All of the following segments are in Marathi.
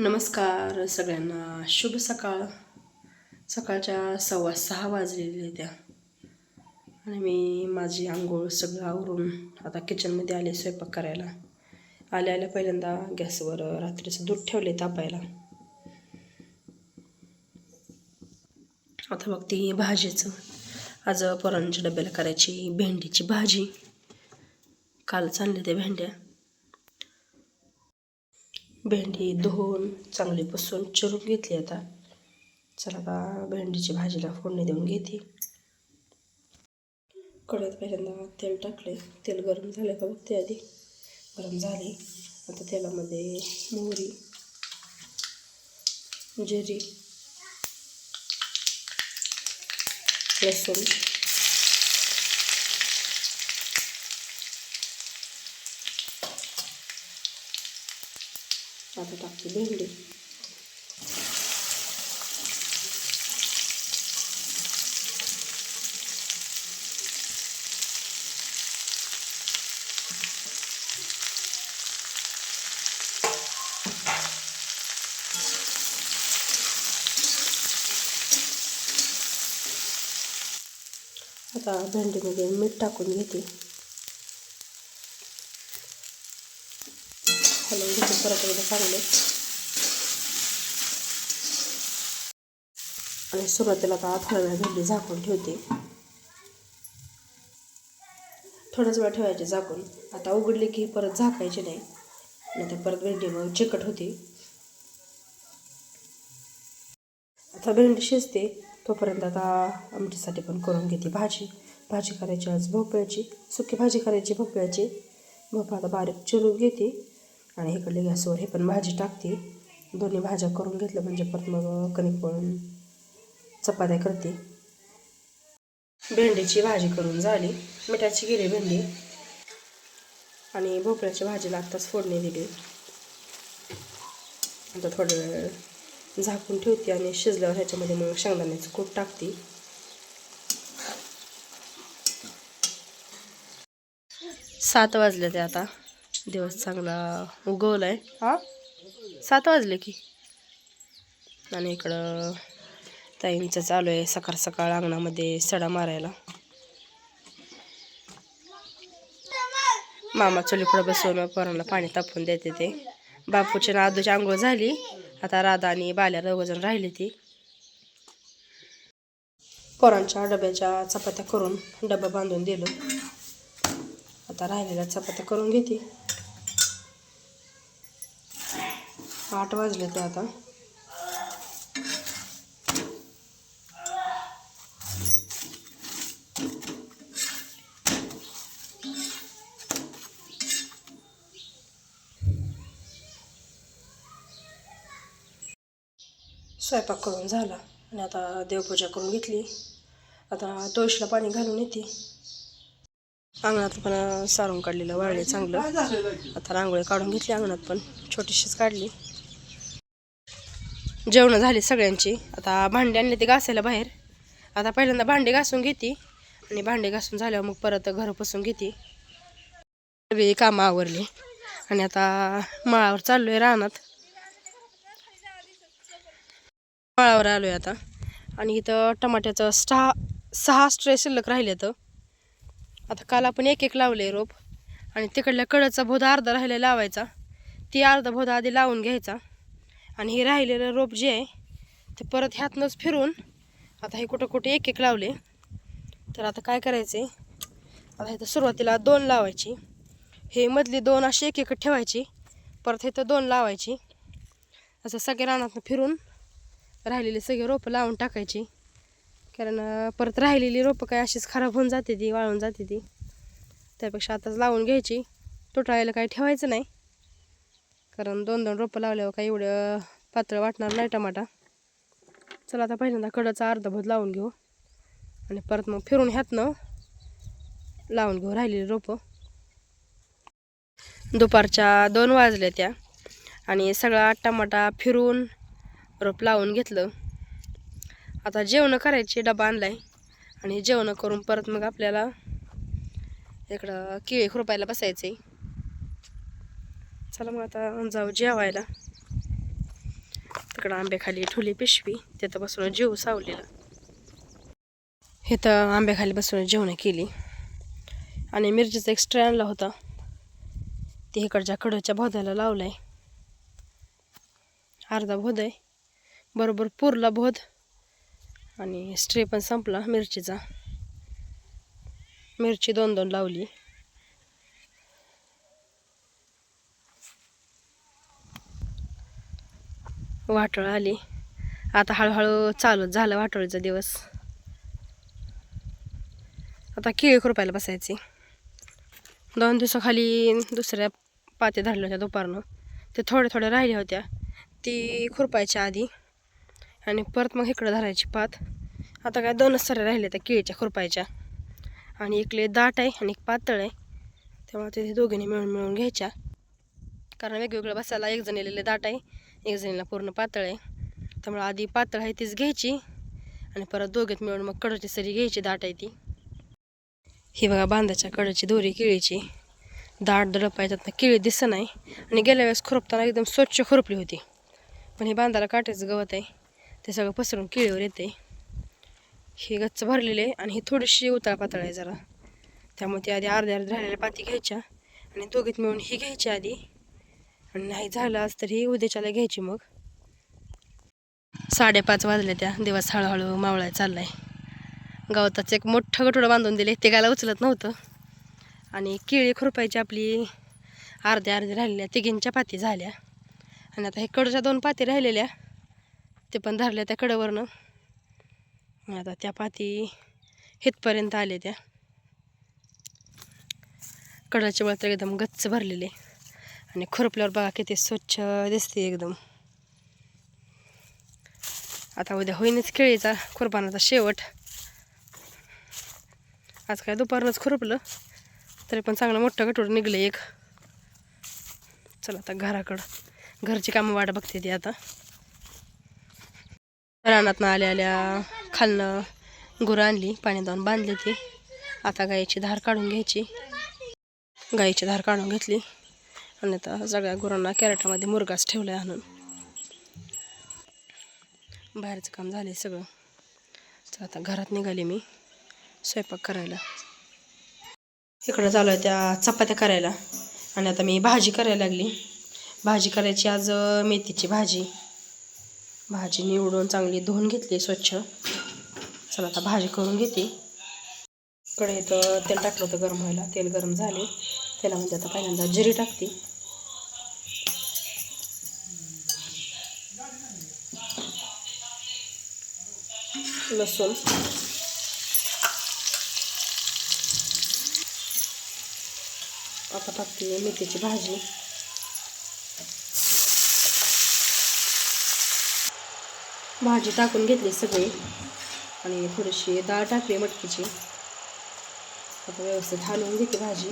नमस्कार सगळ्यांना. शुभ सकाळ. सकाळच्या सव्वा सहा वाजलेल्या त्या. आणि मी माझी आंघोळ सगळं आवरून आता किचनमध्ये आले स्वयंपाक करायला. आल्या आल्या पहिल्यांदा गॅसवर रात्रीचं दूध ठेवले तापायला. आता बघते ती भाजीचं आज पोरांच्या डब्याला करायची भेंडीची भाजी. काल चालली त्या भेंड्या. भेंडी धुवून चांगली पुसून चिरून घेतली आता. चला आता भेंडीची भाजीला फोडणी देऊन घेते. कढईत पहिल्यांदा तेल टाकले. तेल गरम झालं का बघते आधी. गरम झाले. आता तेलामध्ये मोहरी जिरी लसूण आता टाकते भेंडी आता भेंडीमध्ये मीठ टाकून घेते हलवून घेते परत एकदा चांगले आणि सुरुवातीला आता थोडा वेळ भेंडी झाकून ठेवते. थोडाच वेळ ठेवायचे झाकून. आता उघडले की परत झाकायचे नाही. नाही परत भेंडी मग चिकट होते. आता भेंडी शिजते. तोपर्यंत आता आमटीसाठी पण करून घेते भाजी. भाजी करायची आज भोपळ्याची. सुकी भाजी करायची भोपळ्याची. भोपळा आता बारीक चिरून घेते. आणि इकडले गॅसवर हे पण भाजी टाकते. दोन्ही भाज्या करून घेतलं म्हणजे परत मग कणिक पण चपात्या करते. भेंडीची भाजी करून झाली. मिठाची गेली भेंडी. आणि भोपळ्याची भाजीला आत्ताच फोडणी दिली. आता थोडं वेळ झाकून ठेवते आणि शिजल्यावर ह्याच्यामध्ये मग शेंगदाण्याचं कूट टाकते. सात वाजले ते आता. दिवस चांगला उगवलाय. हा? सात वाजले की. आणि इकडं ताईंचं चालू आहे सकाळ सकाळ अंगणामध्ये सडा मारायला. मामा चुलीपुढं बसवून पोरांना पाणी तापून देते ते. बापूची ना आदूची आंघोळ झाली. आता राधा आणि बाल्या दोघंजण राहिली ती. पोरांच्या डब्याच्या चपात्या करून डबा बांधून दिलो. आता राहिलेल्या चपात्या करून घेते. आठ वाजले ते आता. स्वयंपाक करून झाला आणि आता देवपूजा करून घेतली. आता तुळशीला पाणी घालून येते. अंगणात पण सारून काढलेलं वाळले चांगलं. आता रांगोळी काढून घेतली अंगणात पण छोटीशीच काढली. जेवणं झाली सगळ्यांची. आता भांडी आणली ते घासायला बाहेर. आता पहिल्यांदा भांडी घासून घेते. आणि भांडी घासून झाल्यावर मग परत घर पसून घेते. सगळी कामं आवरली. आणि आता माळावर चाललो आहे रानात. माळावर आलो आहे आता. आणि इथं टमाट्याचं सहा सहा स्ट्रे शिल्लक राहिले तर आता काल आपण एक एक लावले रोप. आणि तिकडल्या कडचा भोदा अर्धा राहिला लावायचा. ती अर्धा भोदा आधी लावून घ्यायचा. आणि हे राहिलेलं रोप जे आहे ते परत ह्यातनंच फिरून आता हे कुठं कुठे एक एक लावले. तर आता काय करायचे आता इथं सुरुवातीला दोन लावायची. हे मधली दोन अशी एक एक ठेवायची. परत इथं दोन लावायची. असं सगळ्या रानातनं फिरून राहिलेले सगळे रोपं लावून टाकायची. कारण परत राहिलेली रोपं काय अशीच खराब होऊन जाते ती वाळून जाते ती. त्यापेक्षा आताच लावून घ्यायची. तुटायला काही ठेवायचं नाही. कारण दोन दोन रोपं लावल्यावर काही एवढं पातळ वाटणार नाही टमाटा. चला आता पहिल्यांदा कडचा अर्धा भोत लावून घेऊ. आणि परत मग फिरून ह्यातनं लावून घेऊ राहिलेली रोपं. दुपारच्या दोन वाजल्या त्या. आणि सगळा टमाटा फिरून रोप लावून घेतलं. आता जेवण करायची डबा आणलाय. आणि जेवणं करून परत मग आपल्याला इकडं केळी खुरपायला बसायचे चला मग आता जाऊ जेवायला. इकडं आंब्याखाली ठुली पिशवी तिथं बसून जेव सावलेला. इथं आंब्याखाली बसून जेवणं केली. आणि मिरचीचा एक स्ट्रे आणला होता. ते इकडच्या कडच्या भोद्याला लावलाय. अर्धा भोद आहे. बरोबर पुरला भोद. आणि स्ट्रे पण संपला मिरचीचा. मिरची दोन दोन लावली. वाटोळ आली. आता हळूहळू चालूच झालं वाटोळीचा दिवस. आता केळी खुरपायला बसायची. दोन दिवसाखाली दुसऱ्या पाते धरल्या होत्या दुपारनं. ते थोड्या थोड्या राहिल्या होत्या. ती खुरपायच्या आधी. आणि परत मग इकडं धरायची पात. आता काय दोनच सऱ्या राहिल्या त्या केळीच्या खुरपायच्या. आणि इकडे दाट आहे आणि एक पातळ आहे. तेव्हा ते दोघींनी मिळून मिळून घ्यायच्या. कारण वेगवेगळं बसायला एक जणीला दाट आहे एक जणीला पूर्ण पातळ आहे. त्यामुळे आधी पातळ आहे तीच घ्यायची. आणि परत दोघेत मिळून मग कडची सरी घ्यायची दाट आहे ती. ही बघा बांधाच्या कडची दोरी केळीची. दाट दडप आहे त्यातनं केळी दिसत नाही. आणि गेल्या वेळेस खुरपताना एकदम स्वच्छ खुरपली होती. पण हे बांधाला काटेच गवत आहे. ते सगळं पसरून केळीवर येते. हे गच्च भरलेले आहे आणि ही थोडीशी उताळ पातळ आहे जरा. त्यामुळे ते आधी अर्ध्या अर्ध्या राहिलेल्या पाती घ्यायच्या आणि दोघीत मिळून ही घ्यायची आधी. आणि नाही झालं आज तर ही उद्याच्याला घ्यायची मग. साडेपाच वाजले त्या. दिवस हळूहळू मावळाय चाललाय. गवताचं एक मोठं गटोडं बांधून दिले. ते गायला उचलत नव्हतं. आणि केळी खुरपायची आपली अर्ध्या अर्ध्या राहिलेल्या तिघींच्या पाती झाल्या. आणि आता हे कडच्या दोन पाती राहिलेल्या. ते पण धरल्या त्या कडेवरनं. आता त्या पाती हितपर्यंत आले त्या. कडाचे वळत तर एकदम गच्च भरलेले आणि खुरपल्यावर बघा किती स्वच्छ दिसते एकदम. आता उद्या होईनच केळीचा खुरपानाचा शेवट. आज काय दुपारनंच खुरपलं तरी पण चांगलं मोठं गटोड निघलं एक. चला आता घराकडं. घरची कामं वाट बघते ती आता. रानातनं आल्या आल्या खालनं गुरं आणली पाणी जाऊन बांधली ती. आता गाईची धार काढून घ्यायची. गाईची धार काढून घेतली. आणि आता सगळ्या गुरांना कॅरेटामध्ये मुरगाच ठेवला आहे आणून. बाहेरचं काम झालं आहे सगळं. तर आता घरात निघाले मी. स्वयंपाक करायला. इकडं चालू आहे त्या चपात्या करायला. आणि आता मी भाजी करायला लागली. भाजी करायची आज मेथीची भाजी. भाजी निवडून चांगली धुवून घेतली स्वच्छ. चला आता भाजी करून घेते. कढईत तेल टाकलं होतं गरम व्हायला. तेल गरम झाले. त्याला म्हणजे आता पहिल्यांदा जिरी टाकते. लसूण. आता टाकते मेथीची भाजी. भाजी टाकून घेतली सगळी. आणि थोडीशी डाळ टाकली मटकीची. आता व्यवस्थित हलवून घेते भाजी.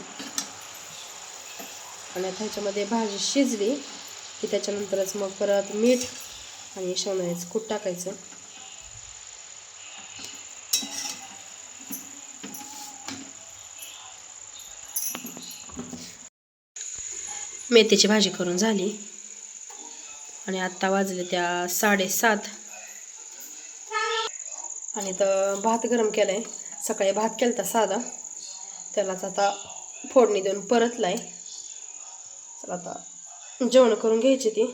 आणि आता ह्याच्यामध्ये भाजी शिजली की त्याच्यानंतरच मग परत मीठ आणि शेवण्याचं कूट टाकायचं. मेथीची भाजी करून झाली. आणि आत्ता वाजले त्या साडेसात. आणि तर भात गरम केलाय. सकाळी भात केला होता साधा. त्यालाच आता फोडणी देऊन परतला आहे चला आता जेवण करून घ्यायची ती.